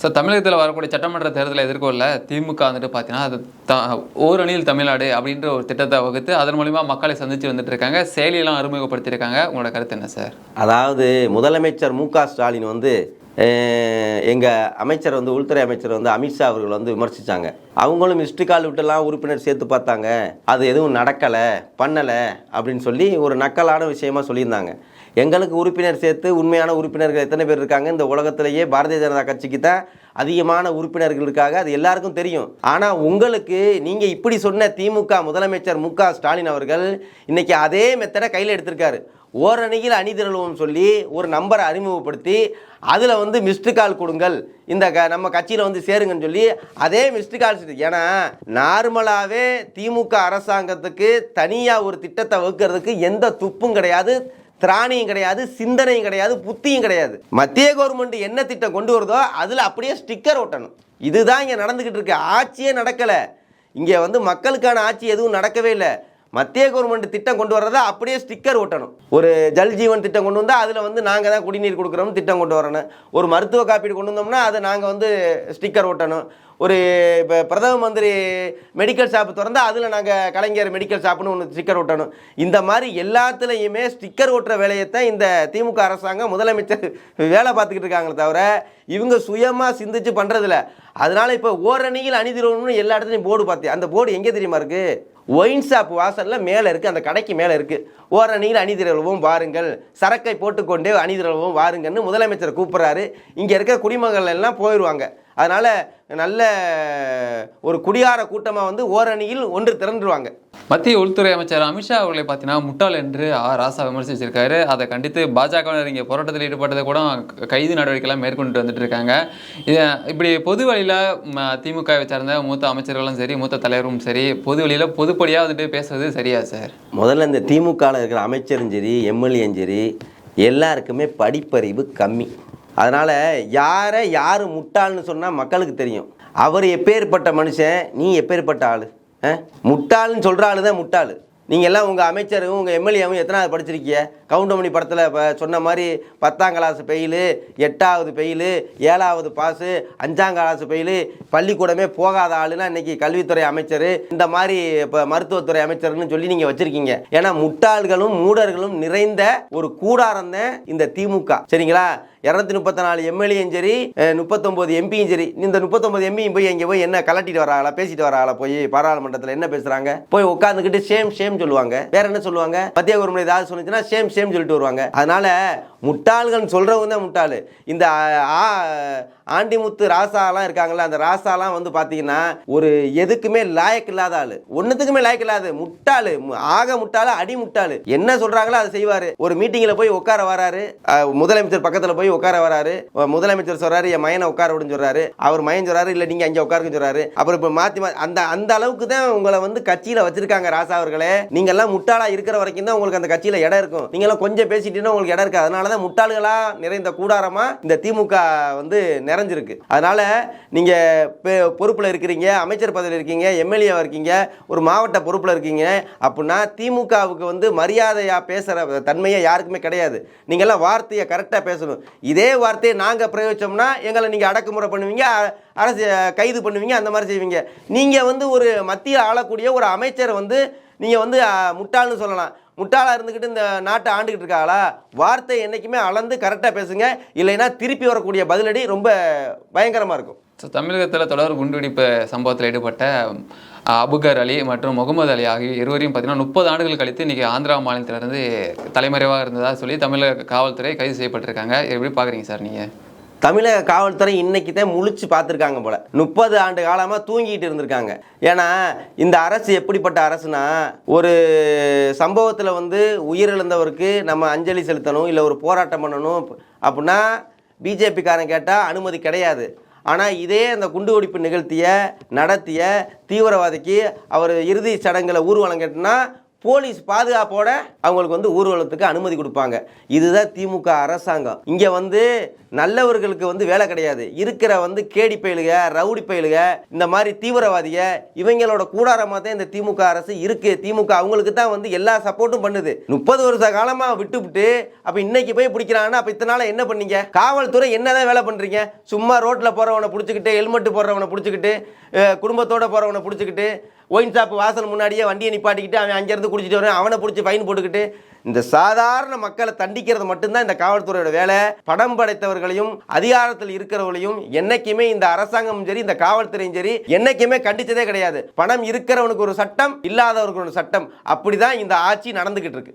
So தமிழகத்தில் வரக்கூடிய சட்டமன்ற தேர்தலை எதிர்கொள்ள திமுக வந்துட்டு பார்த்தீங்கன்னா அது த ஓரணியில் தமிழ்நாடு அப்படின்ற ஒரு திட்டத்தை வகுத்து அதன் மூலிமா மக்களை சந்தித்து வந்துட்டு இருக்காங்க. செயலியெல்லாம் அறிமுகப்படுத்தியிருக்காங்க. உங்களோட கருத்து என்ன சார்? அதாவது முதலமைச்சர் மு ஸ்டாலின் வந்து எங்கள் அமைச்சர் வந்து உள்துறை அமைச்சர் வந்து அமித்ஷா அவர்கள் வந்து விமர்சித்தாங்க அவங்களும் மிஸ்டு கால் விட்டுலாம் உறுப்பினர் சேர்த்து பார்த்தாங்க. அது எதுவும் நடக்கலை பண்ணலை அப்படின்னு சொல்லி ஒரு நக்கலான விஷயமா சொல்லியிருந்தாங்க. எங்களுக்கு உறுப்பினர் சேர்த்து உண்மையான உறுப்பினர்கள் எத்தனை பேர் இருக்காங்க? இந்த உலகத்திலேயே பாரதிய ஜனதா கட்சிக்கு தான் அதிகமான உறுப்பினர்கள் இருக்காங்க. அது எல்லாருக்கும் தெரியும். ஆனால் உங்களுக்கு நீங்கள் இப்படி சொன்ன திமுக முதலமைச்சர் மு க ஸ்டாலின் அவர்கள் இன்றைக்கி அதே மெத்தடை கையில் எடுத்திருக்காரு. ஓரணியில் அணி திரளுவோம் சொல்லி ஒரு நம்பரை அறிமுகப்படுத்தி அதில் வந்து மிஸ்டு கால் கொடுங்கள். இந்த க நம்ம கட்சியில் வந்து சேருங்கன்னு சொல்லி அதே மிஸ்டு கால் ஏன்னா நார்மலாகவே திமுக அரசாங்கத்துக்கு தனியாக ஒரு திட்டத்தை வகுக்கிறதுக்கு எந்த துப்பும் கிடையாது திராணியும் கிடையாது சிந்தனையும் கிடையாது புத்தியும் கிடையாது. மத்திய கவர்மெண்ட் என்ன திட்டம் கொண்டு வருதோ அதில் அப்படியே ஸ்டிக்கர் ஒட்டணும். இதுதான் இங்கே நடந்துக்கிட்டு இருக்கு. ஆட்சியே நடக்கலை. இங்கே வந்து மக்களுக்கான ஆட்சி எதுவும் நடக்கவே இல்லை. மத்திய கவர்மெண்ட் திட்டம் கொண்டு வர்றதா அப்படியே ஸ்டிக்கர் ஒட்டணும். ஒரு ஜல் ஜீவன் திட்டம் கொண்டு வந்தால் அதில் வந்து நாங்கள் தான் குடிநீர் கொடுக்குறோம் திட்டம் கொண்டு வரணும். ஒரு மருத்துவ காப்பீடு கொண்டு வந்தோம்னா அதை நாங்கள் வந்து ஸ்டிக்கர் ஒட்டணும். ஒரு இப்போ பிரதம மந்திரி மெடிக்கல் ஷாப் திறந்தால் அதில் நாங்கள் கலைஞர் மெடிக்கல் ஷாப்னு ஒன்று ஸ்டிக்கர் ஒட்டணும். இந்த மாதிரி எல்லாத்துலேயுமே ஸ்டிக்கர் ஒட்டுற வேலையைத்தான் இந்த திமுக அரசாங்கம் முதலமைச்சர் வேலை பார்த்துக்கிட்டு இருக்காங்களே தவிர இவங்க சுயமாக சிந்திச்சு பண்ணுறதில்ல அதனால் இப்போ ஓரணியில் அணிதிரவணும்னு எல்லா இடத்துலையும் போர்டு பார்த்தேன் அந்த போர்டு எங்கே தெரியுமா இருக்குது ஒயின் ஷாப் வாசலில் மேலே இருக்குது அந்த கடைக்கு மேலே இருக்குது ஓரணியில் அணிதிரளவும் வாருங்கள். சரக்கை போட்டுக்கொண்டே அணிதிரளவும் வாருங்கன்னு முதலமைச்சர் கூப்பிட்றாரு. இங்கே இருக்கிற குடிமகள் எல்லாம் போயிடுவாங்க அதனால் நல்ல ஒரு குடியார கூட்டமாக வந்து ஓரணியில் ஒன்று திரண்டுருவாங்க. மத்திய உள்துறை அமைச்சர் அமித்ஷா அவர்களை பார்த்தீங்கன்னா முட்டாள் என்று ஆ ராசா விமர்சிச்சிருக்காரு. அதை கண்டித்து பாஜகவினர் இங்கே போராட்டத்தில் ஈடுபட்டதை கூட கைது நடவடிக்கைலாம் மேற்கொண்டு வந்துட்டு இருக்காங்க. இது இப்படி பொது வழியில் திமுகவை சார்ந்த மூத்த அமைச்சர்களும் சரி மூத்த தலைவரும் சரி பொது வழியில் பொதுப்படியாக வந்துட்டு பேசுறது சரியா சார்? முதல்ல இந்த திமுகவில் இருக்கிற அமைச்சரும் சரி எம்எல்ஏயும் சரி எல்லாருக்குமே படிப்பறிவு கம்மி. அதனால் யாரை யார் முட்டாள்னு சொன்னால் மக்களுக்கு தெரியும். அவர் எப்பேற்பட்ட மனுஷன் நீ எப்பேற்பட்ட ஆள்? முட்டாள்னு சொல்கிற ஆளு தான் முட்டாள். நீங்கள் எல்லாம் உங்கள் அமைச்சரும் உங்கள் எம்எல்ஏவும் எத்தனாவது படிச்சிருக்கீங்க? கவுண்டமணி படத்தில் இப்போ சொன்ன மாதிரி பத்தாம் கிளாஸ் பெயிலு எட்டாவது பெயிலு ஏழாவது பாஸு அஞ்சாம் கிளாஸ் பெயிலு பள்ளிக்கூடமே போகாத ஆளுனா இன்னைக்கு கல்வித்துறை அமைச்சர் இந்த மாதிரி இப்போ மருத்துவத்துறை அமைச்சர்னு சொல்லி நீங்கள் வச்சுருக்கீங்க. ஏன்னா முட்டாள்களும் மூடர்களும் நிறைந்த ஒரு கூடாரம் தான் இந்த திமுக. சரிங்களா? இரநூத்தி முப்பத்தி நாலு எம்எல்ஏயும் சரி முப்பத்தொம்போது எம்பியும் சரி இந்த முப்பத்தொம்போது எம்பியும் போய் எங்கே போய் என்ன கலட்டிட்டு வராங்களா பேசிட்டு வராங்களா போய் பாராளுமன்றத்தில் என்ன பேசுறாங்க? போய் உட்காந்துக்கிட்டு சேம் சேம் சொல்லுவாங்க. வேற என்ன சொல்லுவாங்க? மத்திய கவர்மெண்ட் ஏதாவது சொன்னிச்சுன்னா சேம் சேம் சொல்லிட்டு வருவாங்க. அதனால முட்டாள்கள்னு சொல்கிறவங்க தான் முட்டாள். இந்த ஆ, ஆண்டிமுத்து ராசாலாம் இருக்காங்கல்ல அந்த ராசாலாம் வந்து பார்த்தீங்கன்னா ஒரு எதுக்குமே லாயக் இல்லாத ஆள். ஒன்றுத்துக்குமே லாயக் இல்லாத முட்டாளு. மு- ஆக முட்டாளு அடி முட்டாளு. என்ன சொல்கிறாங்களோ அதை செய்வார். ஒரு மீட்டிங்கில் போய் உட்கார வராரு. முதலமைச்சர் பக்கத்தில் போய் உட்கார வராரு. முதலமைச்சர் சொல்கிறாரு என் மயனை உட்கார விடுன்னு சொல்கிறாரு அவர் மயன் சொல்கிறாரு இல்லை நீங்கள் அங்கே உட்காருக்குன்னு சொல்கிறாரு அப்புறம் இப்போ மாற்றி மா- அந்த அந்த அளவுக்கு தான் உங்களை வந்து கட்சியில் வச்சுருக்காங்க ராசா அவர்களே. நீங்கள்லாம் எல்லாம் இருக்கிற வரைக்கும் தான் உங்களுக்கு அந்த கட்சியில் இடம் இருக்கும். நீங்களாம் கொஞ்சம் பேசிட்டீங்கன்னா உங்களுக்கு இடம் இருக்காது. அதனால தான் முட்டாள்களாக நிறைந்த கூடாரமாக இந்த திமுக வந்து நிறைஞ்சிருக்கு. அதனால் நீங்கள் பொறுப்பில் இருக்கிறீங்க அமைச்சர் பதவியில் இருக்கீங்க எம்எல்ஏவாக இருக்கீங்க ஒரு மாவட்ட பொறுப்பில் இருக்கீங்க அப்படின்னா திமுகவுக்கு வந்து மரியாதையாக பேசுகிற தன்மையை யாருக்குமே கிடையாது. நீங்கள்லாம் வார்த்தையை கரெக்டாக பேசணும். இதே வார்த்தையை நாங்கள் பிரயோகிச்சோம்னா எங்களை நீங்கள் அடக்குமுறை பண்ணுவீங்க அரசு கைது பண்ணுவீங்க அந்த மாதிரி செய்வீங்க. நீங்கள் வந்து ஒரு மத்திய ஆளக்கூடிய ஒரு அமைச்சரை வந்து நீங்கள் வந்து முட்டாள்னு சொல்லலாம். முட்டாளாக இருந்துக்கிட்டு இந்த நாட்டை ஆண்டுகிட்டு இருக்காங்களா வார்த்தை என்றைக்குமே அளந்து கரெக்டாக பேசுங்க. இல்லைன்னா திருப்பி வரக்கூடிய பதிலடி ரொம்ப பயங்கரமாக இருக்கும். ஸோ தமிழகத்தில் தொடர் குண்டுவெடிப்பு சம்பவத்தில் ஈடுபட்ட அபுகர் அலி மற்றும் முகமது அலி ஆகிய இருவரையும் பார்த்தீங்கன்னா முப்பது ஆண்டுகள் கழித்து இன்றைக்கி ஆந்திரா மாநிலத்திலிருந்து தலைமறைவாக இருந்ததா சொல்லி தமிழக காவல்துறை கைது செய்யப்பட்டிருக்காங்க. எப்படி பார்க்குறீங்க சார் நீங்கள் தமிழக காவல்துறை இன்னைக்கு தான் முழிச்சு பார்த்துருக்காங்க போல. முப்பது ஆண்டு காலமாக தூங்கிட்டு இருந்திருக்காங்க. ஏன்னா இந்த அரசு எப்படிப்பட்ட அரசுனா ஒரு சம்பவத்தில் வந்து உயிரிழந்தவருக்கு நம்ம அஞ்சலி செலுத்தணும் இல்லை ஒரு போராட்டம் பண்ணணும் அப்படின்னா பிஜேபிக்காரன் கேட்டால் அனுமதி கிடையாது. ஆனால் இதே அந்த குண்டு வெடிப்பு நிகழ்த்திய நடத்திய தீவிரவாதிக்கு அவர் இறுதி சடங்கில் ஊர்வலம் கேட்டுனா போலீஸ் பாதுகாப்போட அவங்களுக்கு வந்து ஊர்வலத்துக்கு அனுமதி கொடுப்பாங்க. இதுதான் திமுக அரசாங்கம். இங்கே வந்து நல்லவர்களுக்கு வந்து வேலை கிடையாது. இருக்கிற வந்து கேடி பயலுக ரவுடி பயலுக இந்த மாதிரி தீவிரவாதிக இவங்களோட கூடாரமாக தான் இந்த திமுக அரசு இருக்கு. திமுக அவங்களுக்கு தான் வந்து எல்லா சப்போர்ட்டும் பண்ணுது. முப்பது வருஷ காலமாக விட்டுவிட்டு அப்போ இன்னைக்கு போய் பிடிக்கிறாங்கன்னா அப்போ இத்தனை என்ன பண்ணீங்க? காவல்துறை என்னதான் வேலை பண்ணுறீங்க சும்மா ரோட்டில் போகிறவனை பிடிச்சிக்கிட்டு ஹெல்மெட் போடுறவனை பிடிச்சிக்கிட்டு குடும்பத்தோட போறவனை பிடிச்சிக்கிட்டு ஒயின் ஷாப் வாசல் முன்னாடியே வண்டியை நிப்பாட்டிக்கிட்டு அவன் அங்கேருந்து குடிச்சிட்டு வரேன் அவனை பிடிச்சி ஃபைன் போட்டுக்கிட்டு இந்த சாதாரண மக்களை தண்டிக்கிறது மட்டும்தான் இந்த காவல்துறையோட வேலை. படம் படைத்தவர்களையும் அதிகாரத்தில் இருக்கிறவர்களையும் என்னைக்குமே இந்த அரசாங்கமும் சரி இந்த காவல்துறையும் சரி என்னைக்குமே கண்டிச்சதே கிடையாது. பணம் இருக்கிறவனுக்கு ஒரு சட்டம் இல்லாதவனுக்கு ஒரு சட்டம். அப்படிதான் இந்த ஆட்சி நடந்துகிட்டு இருக்கு.